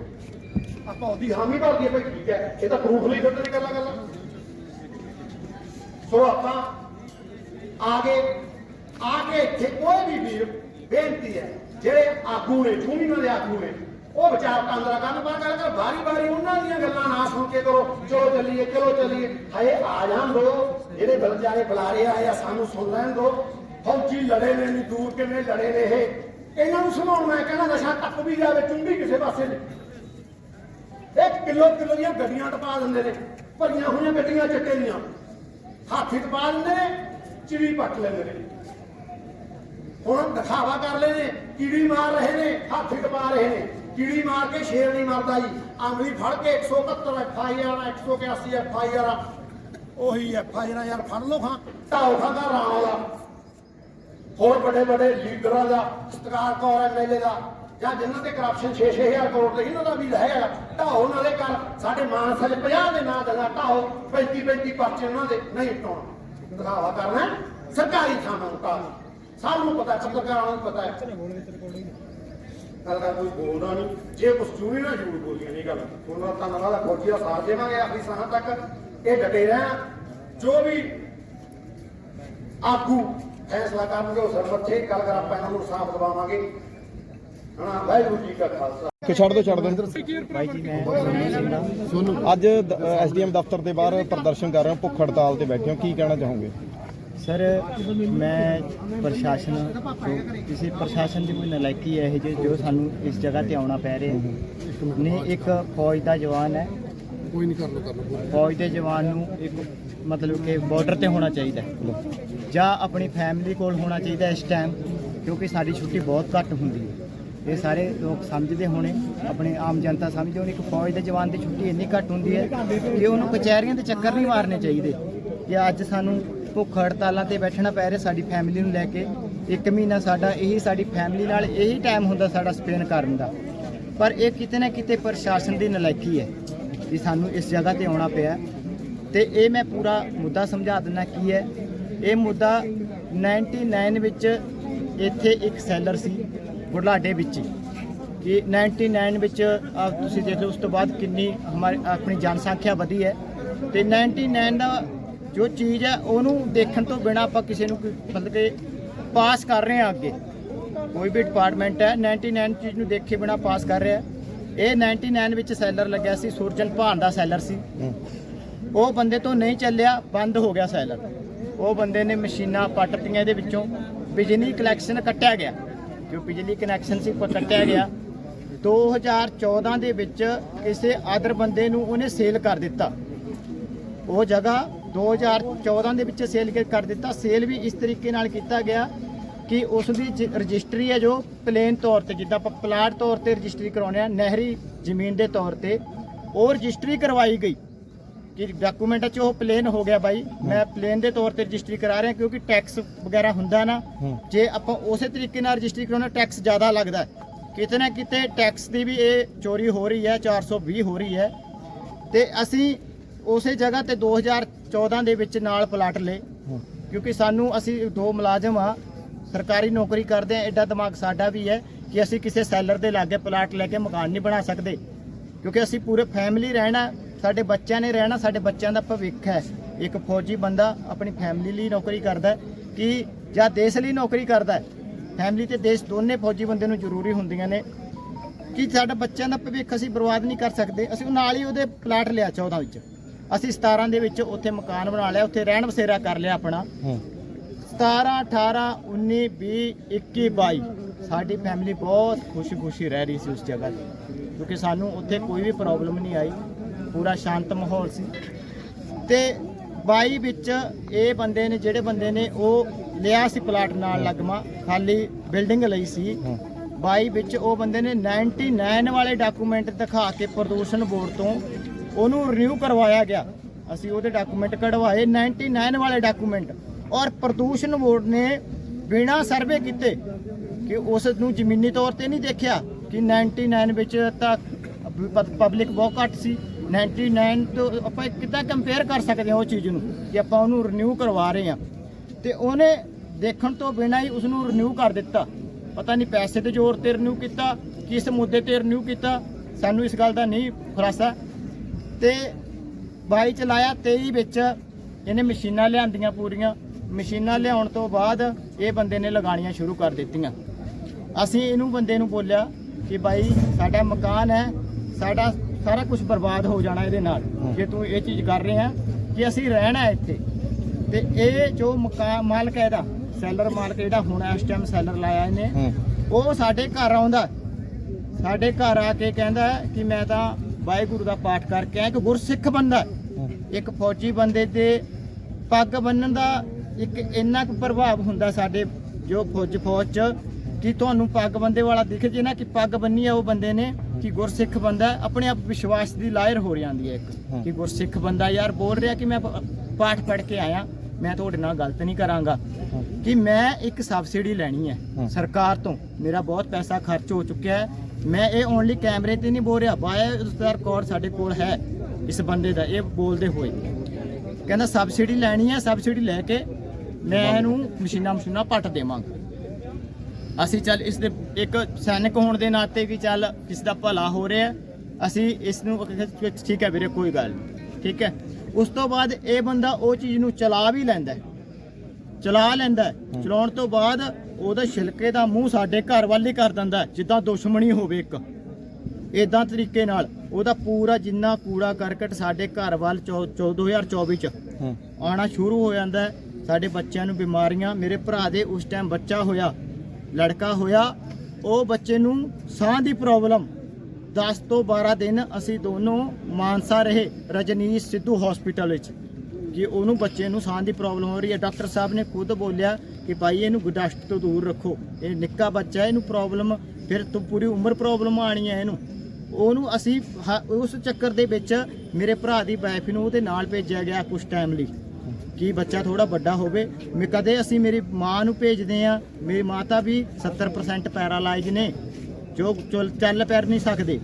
ਆਪਾਂ ਉਹਦੀ ਹਾਮੀ ਭਰਦੀ ਹੈ, ਭਾਈ ਠੀਕ ਹੈ। ਇਹ ਤਾਂ ਪ੍ਰੂਫ ਲਈ ਫਿਰਦੇ ਨੇ ਗੱਲਾਂ ਗੱਲਾਂ ਸੋ ਆਪਾਂ ਆਗੇ ਆਗੇ ਇੱਥੇ ਕੋਈ ਵੀ ਵੀਰ ਬੇਨਤੀ ਹੈ, ਜਿਹੜੇ ਆਗੂ ਨੇ ਯੂਨੀਅਨ ਦੇ ਆਗੂ ਨੇ, ਉਹ ਵਿਚਾਰ ਕਾਂਦਰਾ ਕਰਨ, ਪਰ ਗੱਲ ਕਰ ਬਾਰੀ ਬਾਰੀ ਉਹਨਾਂ ਦੀਆਂ ਗੱਲਾਂ ਨਾ ਸੁਣ ਕੇ ਕਰੋ, ਚਲੋ ਚੱਲੀਏ ਚਲੋ ਚੱਲੀਏ। ਹਏ, ਆ ਜਾਣ ਦੋ, ਜਿਹੜੇ ਬਲਜਾਰੇ ਬੁਲਾਰੇ ਆਏ ਆ, ਸਾਨੂੰ ਸੁਣ ਲੈਣ ਦੋ। ਫੌਜੀ ਲੜੇ ਨੇ ਨਹੀਂ ਦੂਰ, ਕਿਵੇਂ ਲੜੇ ਨੇ ਇਹ? ਇਹਨਾਂ ਨੂੰ ਸੁਣਾਉਣ ਮੈਂ ਕਹਿੰਦਾ ਨਸ਼ਾ ਟੱਪ ਵੀ ਜਾਵੇ ਚੁੰਡੀ ਕਿਸੇ ਪਾਸੇ ਨਹੀਂ। ਇੱਕ ਕਿਲੋ ਕਿਲੋ ਦੀਆਂ ਗੱਡੀਆਂ ਟਪਾ ਦਿੰਦੇ ਨੇ, ਭਰੀਆਂ ਹੋਈਆਂ ਗੱਡੀਆਂ ਚੱਟੇ ਦੀਆਂ। ਹਾਥੀ ਟਪਾ ਦਿੰਦੇ ਨੇ, ਚਿੜੀ ਪੱਟ ਲੈਂਦੇ ਨੇ। ਹੁਣ ਦਿਖਾਵਾ ਕਰ ਲਏ ਕੀੜੀ ਮਾਰ ਰਹੇ ਨੇ, ਹਾਥੀ ਟਪਾ ਰਹੇ ਨੇ। ਕੀੜੀ ਮਾਰ ਕੇ ਸ਼ੇਰ ਨਹੀਂ ਮਰਦਾ ਜੀ। ਆਮਲੀ ਫੜ ਕੇ 171 F I R 181 F I R ਉਹੀ ਐਫ ਆਈ ਆਰ ਯਾਰ, ਫੜ ਲੋ ਖਾਂ। ਢਾਓ ਖਾਂਦਾ ਰਾਮ ਦਾ ਹੋਰ ਵੱਡੇ ਵੱਡੇ ਲੀਡਰਾਂ ਦਾ, ਸਤਕਾਰ ਕੌਰ ਐਮਐਲਏ ਦਾ। ਜਾਂ ਜਿਨ੍ਹਾਂ ਤੇ ਕਰਪਸ਼ਨ 6-6000 ਕਰੋੜ ਦੇ ਇਹਨਾਂ ਦਾ ਵੀ ਹੈਗਾ ਢਾਓ ਨਾਲੇ ਕਰ। ਸਾਡੇ ਮਾਨਸਾ ਦੇ 50 ਦੇ ਨਾਂ ਦਾ ਢਾਓ 35-35 ਪਰਚੇ ਉਹਨਾਂ ਦੇ ਨਹੀਂ ਟਾਉਣਾ ਦਿਖਾਵਾ ਕਰਨਾ ਸਰਕਾਰੀ ਥਾਵਾਂ ਉਟਾ ਸਭ ਨੂੰ ਪਤਾ ਪੱਤਰਕਾਰਾਂ ਨੂੰ ਪਤਾ ਹੈ। ਗੱਲ ਦਾ ਕੋਈ ਬੋਲਦਾ ਨਹੀਂ। ਜੇ ਕੁਝ ਚੂਣੀ ਨਾ ਜ਼ਰੂਰ ਬੋਲੀਆਂ ਨਹੀਂ ਗੱਲ। ਉਹਨਾਂ ਤਾਂ ਧੰਨਵਾਦ ਹੈ ਫੌਜੀ ਸਾਥ ਦੇਵਾਂਗੇ ਆਖਰੀ ਸਾਹਾਂ ਤੱਕ। ਇਹ ਡਟੇ ਰਹਿਣ। ਜੋ ਵੀ ਆਗੂ ਫੈਸਲਾ ਕਰਨਗੇ, ਉਹ ਸਰਬੱਥੇ ਗੱਲ ਕਰ, ਆਪਾਂ ਇਹਨਾਂ ਨੂੰ ਸਾਫ਼ ਦਵਾਵਾਂਗੇ। ਵਾਹਿਗੁਰੂ ਜੀ ਕਾ ਖਾਲਸਾ। ਕਿ ਛੱਡ ਦੋ ਛੱਡ ਦੋ ਬਾਈ ਜੀ ਮੈਂ ਅੱਜ ਐਸਡੀਐਮ ਦਫ਼ਤਰ ਦੇ ਬਾਹਰ ਪ੍ਰਦਰਸ਼ਨ ਕਰ ਰਹੇ ਹੋ ਭੁੱਖ ਹੜਤਾਲ ਤੇ ਬੈਠੇ ਹੋ ਕੀ ਕਹਿਣਾ ਚਾਹੋਗੇ? ਸਰ ਮੈਂ ਪ੍ਰਸ਼ਾਸਨ ਤੋਂ ਕਿਸੇ ਪ੍ਰਸ਼ਾਸਨ ਦੀ ਕੋਈ ਨਲਾਇਕੀ ਹੈ ਇਹ ਜੇ ਜੋ ਸਾਨੂੰ ਇਸ ਜਗ੍ਹਾ ਤੇ ਆਉਣਾ ਪੈ ਰਿਹਾ ਨੇ ਇੱਕ ਫੌਜ ਦਾ ਜਵਾਨ ਹੈ। ਕੋਈ ਨਹੀਂ ਕਰ ਲੋ ਕਰ ਲੋ ਫੌਜ ਦੇ ਜਵਾਨ ਨੂੰ ਇੱਕ ਮਤਲਬ ਕਿ ਬਾਰਡਰ ਤੇ ਹੋਣਾ ਚਾਹੀਦਾ ਜਾਂ ਆਪਣੀ ਫੈਮਿਲੀ ਕੋਲ ਹੋਣਾ ਚਾਹੀਦਾ ਇਸ ਟਾਈਮ ਕਿਉਂਕਿ ਸਾਡੀ ਛੁੱਟੀ ਬਹੁਤ ਘੱਟ ਹੁੰਦੀ ਹੈ। ਇਹ ਸਾਰੇ ਲੋਕ ਸਮਝਦੇ ਹੋਣੇ, ਆਪਣੇ ਆਮ ਜਨਤਾ ਸਮਝਦੇ ਹੋਣੀ ਕਿ ਫੌਜ ਦੇ ਜਵਾਨ ਦੀ ਛੁੱਟੀ ਇੰਨੀ ਘੱਟ ਹੁੰਦੀ ਹੈ ਕਿ ਉਹਨੂੰ ਕਚਹਿਰੀਆਂ ਦੇ ਚੱਕਰ ਨਹੀਂ ਮਾਰਨੇ ਚਾਹੀਦੇ। ਕਿ ਅੱਜ ਸਾਨੂੰ ਭੁੱਖ ਹੜਤਾਲਾਂ ਤੇ ਬੈਠਣਾ ਪੈ ਰਿਹਾ ਸਾਡੀ ਫੈਮਿਲੀ ਨੂੰ ਲੈ ਕੇ, ਇੱਕ ਮਹੀਨਾ ਸਾਡਾ ਇਹੀ ਸਾਡੀ ਫੈਮਿਲੀ ਨਾਲ ਇਹੀ ਟਾਈਮ ਹੁੰਦਾ ਸਾਡਾ ਸਪੈਂਡ ਕਰਨ ਦਾ। ਪਰ ਇਹ ਕਿਤੇ ਨਾ ਕਿਤੇ ਪ੍ਰਸ਼ਾਸਨ ਦੀ ਨਲਾਇਕੀ ਹੈ ਕਿ ਸਾਨੂੰ ਇਸ ਜਗ੍ਹਾ ਤੇ ਆਉਣਾ ਪਿਆ। ਤੇ ਇਹ ਮੈਂ ਪੂਰਾ ਮੁੱਦਾ ਸਮਝਾ ਦਿੰਦਾ ਕੀ ਹੈ। ਇਹ ਮੁੱਦਾ 99 ਵਿੱਚ ਇੱਥੇ ਇੱਕ ਸੈਲਰ ਸੀ। ਬੁਢਲਾਡੇ ਵਿੱਚ ਹੀ ਕਿ 99 ਵਿੱਚ ਤੁਸੀਂ ਦੇਖ ਲਓ ਉਸ ਤੋਂ ਬਾਅਦ ਕਿੰਨੀ ਹਮਾਰੀ ਆਪਣੀ ਜਨਸੰਖਿਆ ਵਧੀ ਹੈ। ਤੇ 99 ਦਾ ਜੋ ਚੀਜ਼ ਹੈ ਉਹਨੂੰ ਦੇਖਣ ਤੋਂ ਬਿਨਾ ਆਪਾਂ ਕਿਸੇ ਨੂੰ ਮਤਲਬ ਕਿ ਪਾਸ ਕਰ ਰਹੇ ਹਾਂ ਅੱਗੇ। ਕੋਈ ਵੀ ਡਿਪਾਰਟਮੈਂਟ ਹੈ 99 ਚੀਜ਼ ਨੂੰ ਦੇਖੇ ਬਿਨਾ ਪਾਸ ਕਰ ਰਿਹਾ। ਇਹ 99 ਵਿੱਚ ਸੈਲਰ ਲੱਗਿਆ ਸੀ ਸੁਰਜਨ ਭਾਨ ਦਾ ਸੈਲਰ ਸੀ। ਉਹ ਬੰਦੇ ਤੋਂ ਨਹੀਂ ਚੱਲਿਆ ਬੰਦ ਹੋ ਗਿਆ ਸੈਲਰ ਉਹ ਬੰਦੇ ਨੇ ਮਸ਼ੀਨਾਂ ਪੱਟਤੀਆਂ ਇਹਦੇ ਵਿੱਚੋਂ ਬਿਜਲੀ ਕਨੈਕਸ਼ਨ ਕੱਟਿਆ ਗਿਆ। ਜੋ ਬਿਜਲੀ ਕਨੈਕਸ਼ਨ ਸੀ ਉਹ ਕੱਟਿਆ ਗਿਆ। 2014 ਦੇ ਵਿੱਚ ਕਿਸੇ ਆਦਰ ਬੰਦੇ ਨੂੰ ਉਹਨੇ ਸੇਲ ਕਰ ਦਿੱਤਾ। ਉਹ ਜਗ੍ਹਾ 2014 ਦੇ ਵਿੱਚ ਸੇਲ ਕਰ ਦਿੱਤਾ। ਸੇਲ ਵੀ ਇਸ ਤਰੀਕੇ ਨਾਲ ਕੀਤਾ ਗਿਆ ਕਿ ਉਸ ਦੀ ਜ- ਰਜਿਸਟਰੀ ਹੈ ਜੋ ਪਲੇਨ ਤੌਰ ਤੇ, ਜਿੱਦਾਂ ਆਪਾਂ ਪਲਾਟ ਤੌਰ ਤੇ ਰਜਿਸਟਰੀ ਕਰਾਉਂਦੇ ਆ ਨਹਿਰੀ ਜ਼ਮੀਨ ਦੇ ਤੌਰ ਤੇ। ਉਹ ਰਜਿਸਟਰੀ ਕਰਵਾਈ ਗਈ। ਕਿ ਡਾਕੂਮੈਂਟ ਚ ਉਹ ਪਲੇਨ ਹੋ ਗਿਆ ਬਾਈ। ਮੈਂ ਪਲੇਨ ਦੇ ਤੌਰ ਤੇ ਰਜਿਸਟਰੀ ਕਰਾ ਰਿਹਾ ਕਿਉਂਕਿ ਟੈਕਸ ਵਗੈਰਾ ਹੁੰਦਾ ਨਾ। ਜੇ ਆਪਾਂ ਉਸੇ ਤਰੀਕੇ ਨਾਲ ਰਜਿਸਟਰੀ ਕਰਾਉਣਾ ਟੈਕਸ ਜ਼ਿਆਦਾ ਲੱਗਦਾ। ਕਿਤੇ ਨਾ ਕਿਤੇ ਟੈਕਸ ਦੀ ਵੀ ਇਹ ਚੋਰੀ ਹੋ ਰਹੀ ਹੈ 420 ਹੋ ਰਹੀ ਹੈ। ਤੇ ਅਸੀਂ ਉਸੇ ਜਗ੍ਹਾ ਤੇ 2014 ਦੇ ਵਿੱਚ ਨਾਲ ਪਲਾਟ ਲਏ। ਕਿਉਂਕਿ ਸਾਨੂੰ ਅਸੀਂ ਦੋ ਮੁਲਾਜ਼ਮ ਆ ਸਰਕਾਰੀ ਨੌਕਰੀ ਕਰਦੇ ਆ ਐਡਾ ਦਿਮਾਗ ਸਾਡਾ ਵੀ ਹੈ ਕਿ ਅਸੀਂ ਕਿਸੇ ਸੈਲਰ ਦੇ ਲਾਗੇ ਪਲਾਟ ਲੈ ਕੇ ਮਕਾਨ ਨਹੀਂ ਬਣਾ ਸਕਦੇ। ਕਿਉਂਕਿ ਅਸੀਂ ਪੂਰੇ ਫੈਮਿਲੀ ਰਹਿਣਾ ਸਾਡੇ ਬੱਚਿਆਂ ਨੇ ਰਹਿਣਾ ਸਾਡੇ ਬੱਚਿਆਂ ਦਾ ਭਵਿੱਖ ਹੈ। ਇੱਕ ਫੌਜੀ ਬੰਦਾ ਆਪਣੀ ਫੈਮਿਲੀ ਲਈ ਨੌਕਰੀ ਕਰਦਾ ਕਿ ਜਾਂ ਦੇਸ਼ ਲਈ ਨੌਕਰੀ ਕਰਦਾ ਹੈ। ਫੈਮਿਲੀ ਤੇ ਦੇਸ਼ ਦੋਨੇ ਫੌਜੀ ਬੰਦੇ ਨੂੰ ਜ਼ਰੂਰੀ ਹੁੰਦੀਆਂ ਨੇ ਕਿ ਸਾਡਾ ਬੱਚਿਆਂ ਦਾ ਭਵਿੱਖ ਅਸੀਂ ਬਰਬਾਦ ਨਹੀਂ ਕਰ ਸਕਦੇ। ਅਸੀਂ ਉਹ ਨਾਲ ਹੀ ਉਹਦੇ ਪਲਾਟ ਲਿਆ 14 ਵਿੱਚ। ਅਸੀਂ 17 ਦੇ ਵਿੱਚ ਉੱਥੇ ਮਕਾਨ ਬਣਾ ਲਿਆ ਉੱਥੇ ਰਹਿਣ ਬਸੇਰਾ ਕਰ ਲਿਆ ਆਪਣਾ। ਹੂੰ। 17 18 19 20 21 22 ਸਾਡੀ ਫੈਮਿਲੀ ਬਹੁਤ ਖੁਸ਼ੀ-ਖੁਸ਼ੀ ਰਹਿ ਰਹੀ ਸੀ ਉਸ ਜਗ੍ਹਾ ਤੇ। ਕਿਉਂਕਿ ਸਾਨੂੰ ਉੱਥੇ ਕੋਈ ਵੀ ਪ੍ਰੋਬਲਮ ਨਹੀਂ ਆਈ। ਪੂਰਾ ਸ਼ਾਂਤ ਮਾਹੌਲ ਸੀ। ਤੇ 22 ਵਿੱਚ ਇਹ ਬੰਦੇ ਨੇ ਜਿਹੜੇ ਬੰਦੇ ਨੇ ਉਹ ਲਿਆ ਸੀ ਪਲਾਟ ਨਾਲ ਲੱਗਮਾ ਖਾਲੀ ਬਿਲਡਿੰਗ ਲਈ ਸੀ। 22 ਵਿੱਚ ਉਹ ਬੰਦੇ ਨੇ 99 ਵਾਲੇ ਡਾਕੂਮੈਂਟ ਦਿਖਾ ਕੇ ਪ੍ਰਦੂਸ਼ਣ ਬੋਰਡ ਤੋਂ ਉਹਨੂੰ ਰਿਨਿਊ ਕਰਵਾਇਆ ਗਿਆ। ਅਸੀਂ ਉਹਦੇ ਡਾਕੂਮੈਂਟ ਕਢਵਾਏ 99 ਵਾਲੇ ਡਾਕੂਮੈਂਟ। ਔਰ ਪ੍ਰਦੂਸ਼ਣ ਬੋਰਡ ਨੇ ਬਿਨਾ ਸਰਵੇ ਕੀਤੇ ਕਿ ਉਸ ਨੂੰ ਜ਼ਮੀਨੀ ਤੌਰ ਤੇ ਨਹੀਂ ਦੇਖਿਆ ਕਿ 99 ਵਿੱਚ ਤਾਂ ਪਬਲਿਕ ਬਹੁਤ ਘੱਟ ਸੀ। 99 ਤੋਂ ਆਪਾਂ ਕਿੱਦਾਂ ਕੰਪੇਅਰ ਕਰ ਸਕਦੇ ਹਾਂ ਉਹ ਚੀਜ਼ ਨੂੰ ਕਿ ਆਪਾਂ ਉਹਨੂੰ ਰਿਨਿਊ ਕਰਵਾ ਰਹੇ ਹਾਂ। ਤੇ ਉਹਨੇ ਦੇਖਣ ਤੋਂ ਬਿਨਾਂ ਹੀ ਉਸ ਨੂੰ ਰਿਨਿਊ ਕਰ ਦਿੱਤਾ। ਪਤਾ ਨਹੀਂ ਪੈਸੇ ਦੇ ਜ਼ੋਰ ਤੇ ਰਿਨਿਊ ਕੀਤਾ, ਕਿਸ ਮੁੱਦੇ ਤੇ ਰਿਨਿਊ ਕੀਤਾ, ਸਾਨੂੰ ਇਸ ਗੱਲ ਦਾ ਨਹੀਂ ਖੁਲਾਸਾ ਤੇ 22 ਚਲਾਇਆ 23 ਵਿੱਚ, ਇਹਨੇ ਮਸ਼ੀਨਾਂ ਲਿਆਂਦੀਆਂ ਪੂਰੀਆਂ। ਮਸ਼ੀਨਾਂ ਲਿਆਉਣ ਤੋਂ ਬਾਅਦ ਇਹ ਬੰਦੇ ਨੇ ਲਗਾਣੀਆਂ ਸ਼ੁਰੂ ਕਰ ਦਿੱਤੀਆਂ। ਅਸੀਂ ਇਹਨੂੰ ਬੰਦੇ ਨੂੰ ਬੋਲਿਆ ਕਿ ਬਾਈ ਸਾਡਾ ਮਕਾਨ ਹੈ, ਸਾਡਾ ਸਾਰਾ ਕੁਝ ਬਰਬਾਦ ਹੋ ਜਾਣਾ ਇਹਦੇ ਨਾਲ। ਜੇ ਤੂੰ ਇਹ ਚੀਜ਼ ਕਰ ਰਿਹਾ ਕਿ ਅਸੀਂ ਰਹਿਣਾ ਇੱਥੇ ਤੇ ਇਹ ਜੋ ਮਾਲਕ ਹੈ ਇਹਦਾ ਸੈਲਰ ਮਾਲਕ ਜਿਹੜਾ ਹੁਣ ਇਸ ਟਾਈਮ ਸੈਲਰ ਲਾਇਆ ਇਹਨੇ ਉਹ ਸਾਡੇ ਘਰ ਆਉਂਦਾ ਸਾਡੇ ਘਰ ਆ ਕੇ ਕਹਿੰਦਾ ਕਿ ਮੈਂ ਤਾਂ ਵਾਹਿਗੁਰੂ ਦਾ ਪਾਠ ਕਰਕੇ ਆਇਆ ਕਿ ਗੁਰਸਿੱਖ ਬੰਦਾ। ਇੱਕ ਫੌਜੀ ਬੰਦੇ ਤੇ ਪੱਗ ਬੰਨਣ ਦਾ ਇੱਕ ਇੰਨਾ ਕੁ ਪ੍ਰਭਾਵ ਹੁੰਦਾ ਸਾਡੇ ਜੋ ਫੌਜ ਫੌਜ ਚ ਕਿ ਤੁਹਾਨੂੰ ਪੱਗ ਬੰਦੇ ਵਾਲਾ ਦਿਖ ਜੇ ਨਾ ਕਿ ਪੱਗ ਬੰਨੀ ਆ ਉਹ ਬੰਦੇ ਨੇ ਕਿ ਗੁਰਸਿੱਖ ਬੰਦਾ ਆਪਣੇ ਆਪ ਵਿਸ਼ਵਾਸ ਦੀ ਲਾਇਰ ਹੋ ਜਾਂਦੀ ਹੈ ਇੱਕ ਕਿ ਗੁਰਸਿੱਖ ਬੰਦਾ ਯਾਰ ਬੋਲ ਰਿਹਾ ਕਿ ਮੈਂ ਪਾਠ ਪੜ੍ਹ ਕੇ ਆਇਆ ਮੈਂ ਤੁਹਾਡੇ ਨਾਲ ਗਲਤ ਨਹੀਂ ਕਰਾਂਗਾ। ਕਿ ਮੈਂ ਇੱਕ ਸਬਸਿਡੀ ਲੈਣੀ ਹੈ ਸਰਕਾਰ ਤੋਂ ਮੇਰਾ ਬਹੁਤ ਪੈਸਾ ਖਰਚ ਹੋ ਚੁੱਕਿਆ ਹੈ। ਮੈਂ ਇਹ ਓਨਲੀ ਕੈਮਰੇ ਤੇ ਨਹੀਂ ਬੋਲ ਰਿਹਾ ਬਾਏ ਉਸਦਾ ਰਿਕਾਰਡ ਸਾਡੇ ਕੋਲ ਹੈ ਇਸ ਬੰਦੇ ਦਾ ਇਹ ਬੋਲਦੇ ਹੋਏ। ਕਹਿੰਦਾ ਸਬਸਿਡੀ ਲੈਣੀ ਹੈ ਸਬਸਿਡੀ ਲੈ ਕੇ ਮੈਂ ਇਹਨੂੰ ਮਸ਼ੀਨਾਂ ਮਸ਼ੀਨਾਂ ਪੱਟ ਦੇਵਾਂਗਾ। ਅਸੀਂ ਚੱਲ ਇਸ ਦੇ ਇੱਕ ਸੈਨਿਕ ਹੋਣ ਦੇ ਨਾਤੇ ਵੀ ਚੱਲ ਕਿਸ ਦਾ ਭਲਾ ਹੋ ਰਿਹਾ। ਅਸੀਂ ਇਸ ਨੂੰ ਠੀਕ ਹੈ ਵੀਰੇ ਕੋਈ ਗੱਲ ਠੀਕ ਹੈ। ਉਸ ਤੋਂ ਬਾਅਦ ਇਹ ਬੰਦਾ ਉਹ ਚੀਜ਼ ਨੂੰ ਚਲਾ ਵੀ ਲੈਂਦਾ ਚਲਾ ਲੈਂਦਾ। ਚਲਾਉਣ ਤੋਂ ਬਾਅਦ ਉਹਦਾ ਛਿਲਕੇ ਦਾ ਮੂੰਹ ਸਾਡੇ ਘਰ ਵੱਲ ਹੀ ਕਰ ਦਿੰਦਾ ਜਿੱਦਾਂ ਦੁਸ਼ਮਣੀ ਹੋਵੇ ਇੱਕ। ਇਦਾਂ ਤਰੀਕੇ ਨਾਲ ਉਹਦਾ ਪੂਰਾ ਜਿੰਨਾ ਕੂੜਾ ਕਰਕਟ ਸਾਡੇ ਘਰ ਵੱਲ ਚੌ- ਚੌ- 2024 ਚ ਹੂੰ। ਆਉਣਾ ਸ਼ੁਰੂ ਹੋ ਜਾਂਦਾ ਸਾਡੇ ਬੱਚਿਆਂ ਨੂੰ ਬਿਮਾਰੀਆਂ ਮੇਰੇ ਭਰਾ ਦੇ ਉਸ ਟਾਈਮ ਬੱਚਾ ਹੋਇਆ। ਲੜਕਾ ਹੋਇਆ, ਉਹ ਬੱਚੇ ਨੂੰ ਸਾਹ ਦੀ ਪ੍ਰੋਬਲਮ 10 ਤੋਂ 12 ਦਿਨ ਅਸੀਂ ਦੋਨੋਂ ਮਾਨਸਾ ਰਹੇ ਰਜਨੀਸ਼ ਸਿੱਧੂ ਹਸਪੀਟਲ ਵਿੱਚ। ਕਿ ਉਹਨੂੰ ਬੱਚੇ ਨੂੰ ਸਾਹ ਦੀ ਪ੍ਰੋਬਲਮ ਹੋ ਰਹੀ ਹੈ। ਡਾਕਟਰ ਸਾਹਿਬ ਨੇ ਖੁਦ ਬੋਲਿਆ ਕਿ ਭਾਈ ਇਹਨੂੰ ਡਸਟ ਤੋਂ ਦੂਰ ਰੱਖੋ। ਇਹ ਨਿੱਕਾ ਬੱਚਾ, ਇਹਨੂੰ ਪ੍ਰੋਬਲਮ ਫਿਰ ਤੋਂ ਪੂਰੀ ਉਮਰ ਪ੍ਰੋਬਲਮ ਆਣੀ ਹੈ ਇਹਨੂੰ। ਉਹਨੂੰ ਅਸੀਂ ਹ- ਉਸ ਚੱਕਰ ਦੇ ਵਿੱਚ ਮੇਰੇ ਭਰਾ ਦੀ ਵਾਈਫ ਨੂੰ ਉਹਦੇ ਨਾਲ ਭੇਜਿਆ ਗਿਆ ਕੁਝ ਟਾਈਮ ਲਈ। ਕਿ ਬੱਚਾ ਥੋੜਾ ਵੱਡਾ ਹੋਵੇ। ਮੈਂ ਕਦੇ ਅਸੀਂ ਮੇਰੀ ਮਾਂ ਨੂੰ ਭੇਜਦੇ ਆ ਮੇਰੀ ਮਾਤਾ ਵੀ 70% ਪੈਰਾਲਾਈਜ਼ ਨੇ, ਜੋ ਚੁਲ- ਚੱਲ ਪੈਰ ਨਹੀਂ ਸਕਦੇ।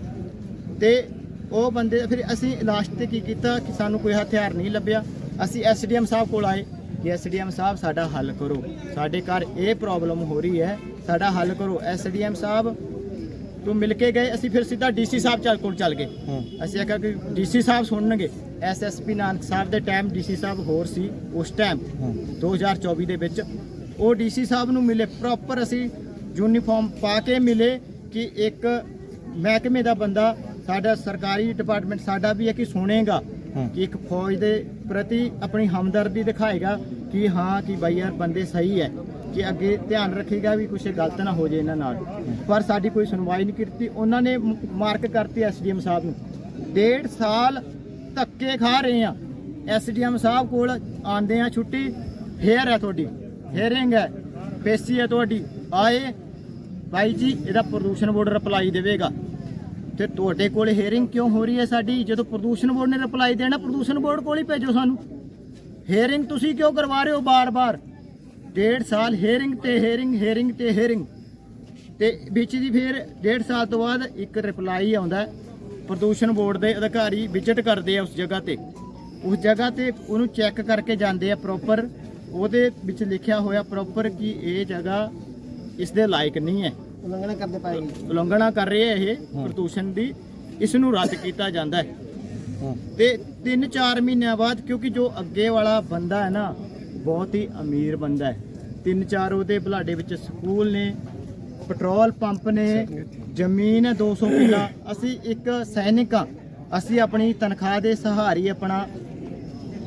ਤੇ ਉਹ ਬੰਦੇ ਫਿਰ ਅਸੀਂ ਲਾਸਟ ਤੇ ਕੀ ਕੀਤਾ ਕਿ ਸਾਨੂੰ ਕੋਈ ਹਥਿਆਰ ਨਹੀਂ ਲੱਭਿਆ। ਅਸੀਂ ਐਸਡੀਐਮ ਸਾਹਿਬ ਕੋਲ ਆਏ ਕਿ ਐਸਡੀਐਮ ਸਾਹਿਬ, ਸਾਡਾ ਹੱਲ ਕਰੋ। ਸਾਡੇ ਘਰ ਇਹ ਪ੍ਰੋਬਲਮ ਹੋ ਰਹੀ ਹੈ, ਸਾਡਾ ਹੱਲ ਕਰੋ। ਐਸਡੀਐਮ ਸਾਹਿਬ ਤੋਂ ਮਿਲ ਕੇ ਗਏ ਅਸੀਂ ਫਿਰ ਸਿੱਧਾ ਡੀਸੀ ਸਾਹਿਬ ਚੱਲ ਕੋਲ ਚੱਲ ਗਏ। ਅਸੀਂ ਆਖਿਆ ਕਿ ਡੀਸੀ ਸਾਹਿਬ ਸੁਣਨਗੇ। ਐਸਐਸਪੀ ਨਾਨਕ ਸਾਹਿਬ ਦੇ ਟਾਈਮ ਡੀਸੀ ਸਾਹਿਬ ਹੋਰ ਸੀ ਉਸ ਟਾਈਮ ਹੂੰ। 2024 ਦੇ ਵਿੱਚ। ਉਹ ਡੀਸੀ ਸਾਹਿਬ ਨੂੰ ਮਿਲੇ ਪ੍ਰੋਪਰ ਅਸੀਂ ਯੂਨੀਫਾਰਮ ਪਾ ਕੇ ਮਿਲੇ ਕਿ ਇੱਕ ਮਹਿਕਮੇ ਦਾ ਬੰਦਾ ਸਾਡਾ ਸਰਕਾਰੀ ਡਿਪਾਰਟਮੈਂਟ ਸਾਡਾ ਵੀ ਹੈ ਕਿ ਸੁਣੇਗਾ। ਕਿ ਇੱਕ ਫੌਜ ਦੇ ਪ੍ਰਤੀ ਆਪਣੀ ਹਮਦਰਦੀ ਦਿਖਾਏਗਾ ਕਿ ਹਾਂ ਕਿ ਬਾਈ ਯਾਰ ਬੰਦੇ ਸਹੀ ਹੈ। ਕਿ ਅੱਗੇ ਧਿਆਨ ਰੱਖੇਗਾ ਵੀ ਕੁਝ ਗਲਤ ਨਾ ਹੋ ਜਾਏ ਇਹਨਾਂ ਨਾਲ। ਪਰ ਸਾਡੀ ਕੋਈ ਸੁਣਵਾਈ ਨਹੀਂ ਕੀਤੀ। ਉਹਨਾਂ ਨੇ ਮਾਰਕ ਕਰਤੀ ਐਸਡੀਐਮ ਸਾਹਿਬ ਨੂੰ। ਡੇਢ ਸਾਲ ਧੱਕੇ ਖਾ ਰਹੇ ਆ। ਐਸਡੀਐਮ ਸਾਹਿਬ ਕੋਲ ਆਂਦੇ ਆ ਛੁੱਟੀ। ਫੇਰ ਹੈ ਤੁਹਾਡੀ। ਫੇਰਿੰਗ ਹੈ। ਪੇਸੀ ਹੈ ਤੁਹਾਡੀ। ਆਏ। ਭਾਈ ਜੀ, ਇਹਦਾ ਪ੍ਰਦੂਸ਼ਣ ਬੋਰਡ ਰਿਪਲਾਈ ਦੇਵੇਗਾ। ਤੇ ਤੁਹਾਡੇ ਕੋਲ ਹੀਅਰਿੰਗ ਕਿਉਂ ਹੋ ਰਹੀ ਹੈ ਸਾਡੀ? ਜਦੋਂ ਪ੍ਰਦੂਸ਼ਣ ਬੋਰਡ ਨੇ ਰਿਪਲਾਈ ਦੇਣਾ, ਪ੍ਰਦੂਸ਼ਣ ਬੋਰਡ ਕੋਲ ਹੀ ਭੇਜੋ ਸਾਨੂੰ। ਹੀਅਰਿੰਗ ਤੁਸੀਂ ਕਿਉਂ ਕਰਵਾ ਰਹੇ ਹੋ ਬਾਰ-ਬਾਰ? ਡੇਢ ਸਾਲ ਹੀਅਰਿੰਗ ਤੇ ਹੀਅਰਿੰਗ ਹੀਅਰਿੰਗ ਤੇ ਹੀਅਰਿੰਗ ਤੇ ਵਿੱਚ ਦੀ ਫਿਰ ਡੇਢ ਸਾਲ ਤੋਂ ਬਾਅਦ ਇੱਕ ਰਿਪਲਾਈ ਆਉਂਦਾ। ਪ੍ਰਦੂਸ਼ਣ ਬੋਰਡ ਦੇ ਅਧਿਕਾਰੀ ਵਿਜ਼ਿਟ ਕਰਦੇ ਆ ਉਸ ਜਗ੍ਹਾ ਤੇ। ਉਸ ਜਗ੍ਹਾ ਤੇ ਉਹਨੂੰ ਚੈੱਕ ਕਰਕੇ ਜਾਂਦੇ ਆ ਪ੍ਰੋਪਰ। ਉਹਦੇ ਵਿੱਚ ਲਿਖਿਆ ਹੋਇਆ ਪ੍ਰੋਪਰ ਕਿ ਇਹ ਜਗ੍ਹਾ ਇਸ ਦੇ ਲਾਇਕ ਨਹੀਂ ਹੈ। ਉਲੰਘਣਾ ਕਰਦੇ ਪਾਏ ਉਲੰਘਣਾ ਕਰ ਰਹੇ ਹੈ ਇਹ ਪ੍ਰਦੂਸ਼ਣ ਦੀ। ਇਸ ਨੂੰ ਰੱਦ ਕੀਤਾ ਜਾਂਦਾ ਹੈ। ਤੇ 3-4 ਮਹੀਨਿਆਂ ਬਾਅਦ ਕਿਉਂਕਿ ਜੋ ਅੱਗੇ ਵਾਲਾ ਬੰਦਾ ਹੈ ਨਾ ਬਹੁਤ ਹੀ ਅਮੀਰ ਬੰਦਾ ਹੈ। ਤਿੰਨ ਚਾਰ ਉਹਦੇ ਬਲਾਡੇ ਵਿੱਚ ਸਕੂਲ ਨੇ, ਪੈਟਰੋਲ ਪੰਪ ਨੇ, ਜ਼ਮੀਨ ਹੈ 200 ਕਿੱਲਾ। ਅਸੀਂ ਇੱਕ ਸੈਨਿਕ ਆ ਅਸੀਂ ਆਪਣੀ ਤਨਖਾਹ ਦੇ ਸਹਾਰੀ ਆਪਣਾ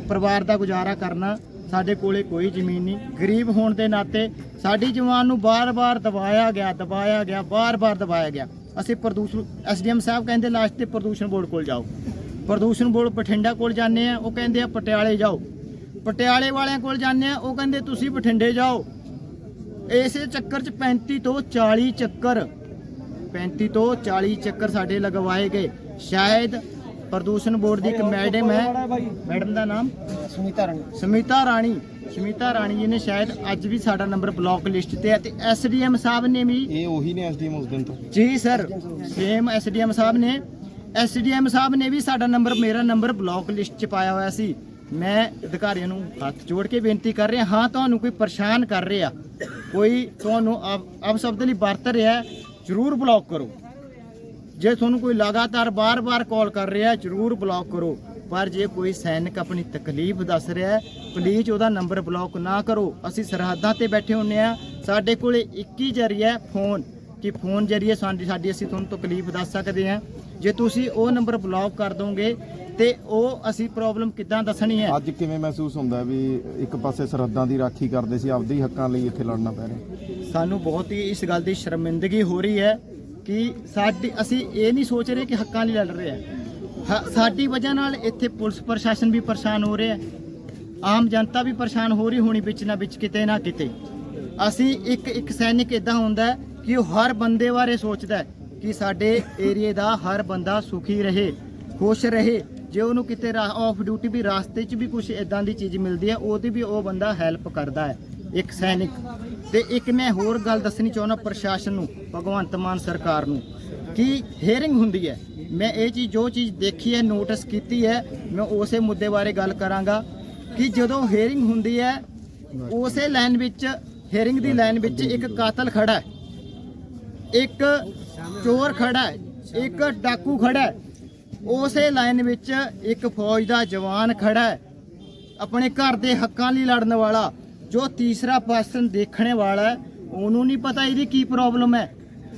ਪਰਿਵਾਰ ਦਾ ਗੁਜ਼ਾਰਾ ਕਰਨਾ, ਸਾਡੇ ਕੋਲੇ ਕੋਈ ਜ਼ਮੀਨ ਨਹੀਂ। ਗਰੀਬ ਹੋਣ ਦੇ ਨਾਤੇ ਸਾਡੀ ਜਵਾਨ ਨੂੰ ਬਾਰ-ਬਾਰ ਦਬਾਇਆ ਗਿਆ ਦਬਾਇਆ ਗਿਆ, ਬਾਰ-ਬਾਰ ਦਬਾਇਆ ਗਿਆ। ਅਸੀਂ ਪ੍ਰਦੂਸ਼ਣ, ਐਸਡੀਐਮ ਸਾਹਿਬ ਕਹਿੰਦੇ ਲਾਸਟ ਤੇ ਪ੍ਰਦੂਸ਼ਣ ਬੋਰਡ ਕੋਲ ਜਾਓ। ਪ੍ਰਦੂਸ਼ਣ ਬੋਰਡ ਬਠਿੰਡਾ ਕੋਲ ਜਾਂਦੇ ਆ, ਉਹ ਕਹਿੰਦੇ ਆ, ਪਟਿਆਲੇ ਜਾਓ। ਪਟਿਆਲੇ ਵਾਲਿਆਂ ਕੋਲ ਜਾਂਦੇ ਆ ਉਹ ਕਹਿੰਦੇ ਤੁਸੀਂ ਬਠਿੰਡੇ ਜਾਓ। ਇਸੇ ਚੱਕਰ 'ਚ 35 ਤੋਂ 40 ਚੱਕਰ 35 ਤੋਂ 40 ਚੱਕਰ ਸਾਡੇ ਲਗਵਾਏ ਗਏ। ਸ਼ਾਇਦ ਪ੍ਰਦੂਸ਼ਣ ਬੋਰਡ ਦੀ ਇੱਕ ਮੈਡਮ ਹੈ। ਮੈਡਮ ਦਾ ਨਾਮ? ਸੁਨੀਤਾ ਰਾਣੀ। ਸਮੀਤਾ ਰਾਣੀ। ਸਮੀਤਾ ਰਾਣੀ ਜੀ ਨੇ ਸ਼ਾਇਦ ਅੱਜ ਵੀ ਸਾਡਾ ਨੰਬਰ ਬਲੌਕ ਲਿਸਟ ਤੇ ਹੈ ਤੇ ਐਸਡੀਐਮ ਸਾਹਿਬ ਨੇ ਵੀ ਇਹ ਉਹੀ ਨੇ ਐਸਡੀਐਮ ਉਸ ਦਿਨ ਤੋਂ। ਜੀ ਸਰ। ਸੇਮ ਐਸਡੀਐਮ ਸਾਹਿਬ ਨੇ। ਐਸਡੀਐਮ ਸਾਹਿਬ ਨੇ ਵੀ ਸਾਡਾ ਨੰਬਰ ਮੇਰਾ ਨੰਬਰ ਬਲੌਕ ਲਿਸਟ 'ਚ ਪਾਇਆ ਹੋਇਆ ਸੀ। ਮੈਂ ਅਧਿਕਾਰੀਆਂ ਨੂੰ ਹੱਥ ਜੋੜ ਕੇ ਬੇਨਤੀ ਕਰ ਰਿਹਾ, ਹਾਂ ਤੁਹਾਨੂੰ ਕੋਈ ਪਰੇਸ਼ਾਨ ਕਰ ਰਿਹਾ, ਕੋਈ ਤੁਹਾਨੂੰ ਆਪ ਸ਼ਬਦ ਲਈ ਵਰਤ ਰਿਹਾ, ਜਰੂਰ ਬਲੌਕ ਕਰੋ। ਜੇ ਤੁਹਾਨੂੰ ਕੋਈ ਲਗਾਤਾਰ ਬਾਰ-ਬਾਰ ਕਾਲ ਕਰ ਰਿਹਾ, ਜਰੂਰ ਬਲੌਕ ਕਰੋ। ਪਰ ਜੇ ਕੋਈ ਸੈਨਿਕ ਆਪਣੀ ਤਕਲੀਫ ਦੱਸ ਰਿਹਾ ਪਲੀਜ਼ ਉਹਦਾ ਨੰਬਰ ਬਲੌਕ ਨਾ ਕਰੋ। ਅਸੀਂ ਸਰਹੱਦਾਂ ਤੇ ਬੈਠੇ ਹੁੰਨੇ ਆ ਸਾਡੇ ਕੋਲੇ ਇੱਕ ਹੀ ਜਰੀਆ ਫੋਨ ਕਿ ਫੋਨ ਜਰੀਏ ਸਾਡੀ ਸਾਡੀ ਅਸੀਂ ਤੁਹਾਨੂੰ ਤਕਲੀਫ ਦੱਸ ਸਕਦੇ ਹਾਂ। ਜੇ ਤੁਸੀਂ ਉਹ ਨੰਬਰ ਬਲੌਕ ਕਰ ਦੋਗੇ ਤੇ ਉਹ ਅਸੀਂ ਪ੍ਰੋਬਲਮ ਕਿੱਦਾਂ ਦੱਸਣੀ ਹੈ? ਅੱਜ ਕਿਵੇਂ ਮਹਿਸੂਸ ਹੁੰਦਾ ਵੀ ਇੱਕ ਪਾਸੇ ਸਰਹੱਦਾਂ ਦੀ ਰਾਖੀ ਕਰਦੇ ਸੀ ਆਪਦੇ ਹੀ ਹੱਕਾਂ ਲਈ ਇੱਥੇ ਲੜਨਾ ਪੈ ਰਿਹਾ? ਸਾਨੂੰ ਬਹੁਤ ਹੀ ਇਸ ਗੱਲ ਦੀ ਸ਼ਰਮਿੰਦਗੀ ਹੋ ਰਹੀ ਹੈ ਕਿ ਸਾਡੀ ਅਸੀਂ ਇਹ ਨਹੀਂ ਸੋਚ ਰਹੇ ਕਿ ਹੱਕਾਂ ਲਈ ਲੜ ਰਹੇ ਹ- ਸਾਡੀ ਵਜ੍ਹਾ ਨਾਲ ਇੱਥੇ ਪੁਲਿਸ ਪ੍ਰਸ਼ਾਸਨ ਵੀ ਪਰੇਸ਼ਾਨ ਹੋ ਰਿਹਾ ਆਮ ਜਨਤਾ ਵੀ ਪਰੇਸ਼ਾਨ ਹੋ ਰਹੀ ਹੋਣੀ ਵਿੱਚ ਨਾ ਵਿੱਚ ਕਿਤੇ ਨਾ ਕਿਤੇ। ਅਸੀਂ ਇੱਕ ਇੱਕ ਸੈਨਿਕ ਇਦਾਂ ਹੁੰਦਾ ਕਿ ਉਹ ਹਰ ਬੰਦੇ ਬਾਰੇ ਸੋਚਦਾ ਕਿ ਸਾਡੇ ਏਰੀਏ ਦਾ ਹਰ ਬੰਦਾ ਸੁਖੀ ਰਹੇ ਖੁਸ਼ ਰਹੇ। ਜੇ ਉਹਨੂੰ ਕਿਤੇ ਆਫ ਡਿਊਟੀ ਵੀ ਰਾਸਤੇ 'ਚ ਵੀ ਕੁਝ ਇਦਾਂ ਦੀ ਚੀਜ਼ ਮਿਲਦੀ ਹੈ ਉਹਦੀ ਵੀ ਉਹ ਬੰਦਾ ਹੈਲਪ ਕਰਦਾ ਹੈ, ਇੱਕ ਸੈਨਿਕ। ਤੇ ਇੱਕ ਮੈਂ ਹੋਰ ਗੱਲ ਦੱਸਣੀ ਚਾਹੁੰਦਾ ਪ੍ਰਸ਼ਾਸਨ ਨੂੰ, ਭਗਵੰਤ ਮਾਨ ਸਰਕਾਰ ਨੂੰ, ਕਿ ਹੇਅਰਿੰਗ ਹੁੰਦੀ ਹੈ। ਮੈਂ ਇਹ ਚੀਜ਼ ਜੋ ਚੀਜ਼ ਦੇਖੀ ਹੈ ਨੋਟਿਸ ਕੀਤੀ ਹੈ, ਮੈਂ ਉਸੇ ਮੁੱਦੇ ਬਾਰੇ ਗੱਲ ਕਰਾਂਗਾ ਕਿ ਜਦੋਂ ਹੇਅਰਿੰਗ ਹੁੰਦੀ ਹੈ, ਉਸੇ ਲਾਈਨ ਵਿੱਚ ਹੇਅਰਿੰਗ ਦੀ ਲਾਈਨ ਵਿੱਚ ਇੱਕ ਕਾਤਲ ਖੜਾ ਹੈ, ਇੱਕ ਚੋਰ ਖੜਾ ਹੈ, ਇੱਕ ਡਾਕੂ ਖੜਾ ਹੈ। ਉਸੇ ਲਾਈਨ ਵਿੱਚ ਇੱਕ ਫੌਜ ਦਾ ਜਵਾਨ ਖੜਾ ਹੈ। ਆਪਣੇ ਘਰ ਦੇ ਹੱਕਾਂ ਲਈ ਲੜਨ ਵਾਲਾ ਜੋ ਤੀਸਰਾ ਪਰਸਨ ਦੇਖਣੇ ਵਾਲਾ ਉਹਨੂੰ ਨਹੀਂ ਪਤਾ ਇਹਦੀ ਕੀ ਪ੍ਰੋਬਲਮ ਹੈ।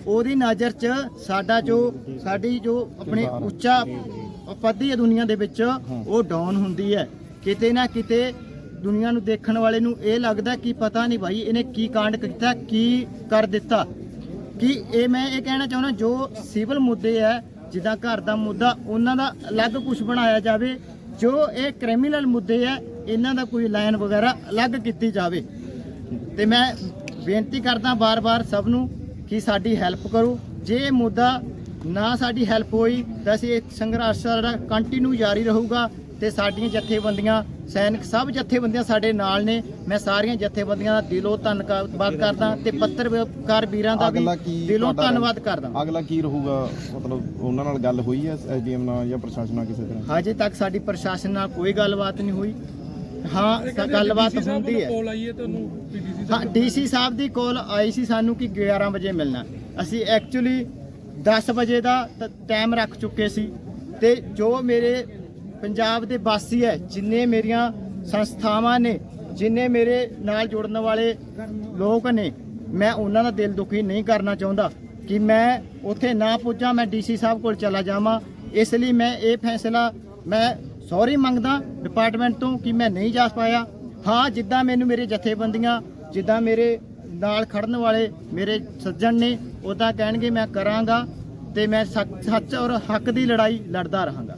ਉਹਦੀ ਨਜ਼ਰ 'ਚ ਸਾਡਾ ਜੋ ਸਾਡੀ ਜੋ ਆਪਣੇ ਉੱਚਾ ਪੱਧੀ ਹੈ ਦੁਨੀਆ ਦੇ ਵਿੱਚ ਉਹ ਡਾਊਨ ਹੁੰਦੀ ਹੈ। ਕਿਤੇ ਨਾ ਕਿਤੇ ਦੁਨੀਆ ਨੂੰ ਦੇਖਣ ਵਾਲੇ ਨੂੰ ਇਹ ਲੱਗਦਾ ਕਿ ਪਤਾ ਨਹੀਂ ਭਾਈ ਇਹਨੇ ਕੀ ਕਾਂਡ ਕੀਤਾ ਕੀ ਕਰ ਦਿੱਤਾ। ਕਿ ਇਹ ਮੈਂ ਇਹ ਕਹਿਣਾ ਚਾਹੁੰਦਾ ਜੋ ਸਿਵਲ ਮੁੱਦੇ ਹੈ ਜਿੱਦਾਂ ਘਰ ਦਾ ਮੁੱਦਾ, ਉਹਨਾਂ ਦਾ ਅਲੱਗ ਕੁਝ ਬਣਾਇਆ ਜਾਵੇ, ਜੋ ਇਹ ਕ੍ਰਿਮੀਨਲ ਮੁੱਦੇ ਹੈ ਇਹਨਾਂ ਦਾ ਕੋਈ ਲਾਈਨ ਵਗੈਰਾ ਅਲੱਗ ਕੀਤੀ ਜਾਵੇ। ਤੇ ਮੈਂ ਬੇਨਤੀ ਕਰਦਾ ਬਾਰ-ਬਾਰ ਸਭ ਨੂੰ ਕਿ ਸਾਡੀ ਹੈਲਪ ਕਰੋ। ਜੇ ਇਹ ਮੁੱਦਾ ਨਾ ਸਾਡੀ ਹੈਲਪ ਹੋਈ, ਤਾਂ ਅਸੀਂ ਇਹ ਸੰਘਰਸ਼ ਸਾਡਾ ਕੰਟੀਨਿਊ ਜਾਰੀ ਰਹੂਗਾ ਤੇ ਸਾਡੀਆਂ ਜਥੇਬੰਦੀਆਂ ਸੈਨਿਕ ਸਭ ਜਥੇਬੰਦੀਆਂ ਸਾਡੇ ਨਾਲ ਨੇ। ਮੈਂ ਸਾਰੀਆਂ ਜਥੇਬੰਦੀਆਂ ਦਾ ਦਿਲੋਂ ਧੰਨਵਾਦ ਕਰਦਾ ਤੇ ਪੱਤਰਕਾਰ ਵੀਰਾਂ ਦਾ ਵੀ ਦਿਲੋਂ ਧੰਨਵਾਦ ਕਰਦਾ। ਅਗਲਾ ਕੀ ਰਹੂਗਾ? ਮਤਲਬ ਉਹਨਾਂ ਨਾਲ ਗੱਲ ਹੋਈ ਹੈ ਐਸਡੀਐਮ ਨਾਲ ਜਾਂ ਪ੍ਰਸ਼ਾਸਨ ਨਾਲ ਕਿਸੇ ਤਰ੍ਹਾਂ? ਹਜੇ ਤੱਕ ਸਾਡੀ ਪ੍ਰਸ਼ਾਸਨ ਨਾਲ ਕੋਈ ਗੱਲਬਾਤ ਨਹੀਂ ਹੋਈ। ਹਾਂ ਗੱਲਬਾਤ ਹੁੰਦੀ ਹੈ। ਕੋਲ ਆਈ ਹੈ ਤੁਹਾਨੂੰ ਪੀਡੀਸੀ ਹਾਂ ਡੀਸੀ ਸਾਹਿਬ ਦੀ ਕਾਲ ਆਈ ਸੀ ਸਾਨੂੰ ਕਿ 11 ਵਜੇ ਮਿਲਣਾ। ਅਸੀਂ ਐਕਚੁਅਲੀ 10 ਵਜੇ ਦਾ ਟਾਈਮ ਰੱਖ ਚੁੱਕੇ ਸੀ ਤੇ ਜੋ ਮੇਰੇ ਪੰਜਾਬ ਦੇ ਵਾਸੀ ਹੈ, ਜਿੰਨੇ ਮੇਰੀਆਂ ਸੰਸਥਾਵਾਂ ਨੇ, ਜਿੰਨੇ ਮੇਰੇ ਨਾਲ ਜੁੜਨ ਵਾਲੇ ਲੋਕ ਨੇ, ਮੈਂ ਉਹਨਾਂ ਦਾ ਦਿਲ ਦੁਖੀ ਨਹੀਂ ਕਰਨਾ ਚਾਹੁੰਦਾ ਕਿ ਮੈਂ ਉੱਥੇ ਨਾ ਪੁੱਜਾਂ, ਮੈਂ ਡੀਸੀ ਸਾਹਿਬ ਕੋਲ ਚਲਾ ਜਾਵਾਂ। ਇਸ ਲਈ ਮੈਂ ਇਹ ਫੈਸਲਾ ਮੈਂ ਸੌਰੀ ਮੰਗਦਾ ਡਿਪਾਰਟਮੈਂਟ ਤੋਂ ਕਿ ਮੈਂ ਨਹੀਂ ਜਾ ਪਾਇਆ। ਹਾਂ, ਜਿੱਦਾਂ ਮੈਨੂੰ ਮੇਰੇ ਜਥੇਬੰਦੀਆਂ, ਜਿੱਦਾਂ ਮੇਰੇ ਨਾਲ ਖੜਨ ਵਾਲੇ ਮੇਰੇ ਸੱਜਣ ਨੇ ਉਹ ਕਹਿਣਗੇ ਮੈਂ ਕਰਾਂਗਾ ਤੇ ਮੈਂ ਸੱਚ ਸੱਚ ਔਰ ਹੱਕ ਦੀ ਲੜਾਈ ਲੜਦਾ ਰਹਾਂਗਾ।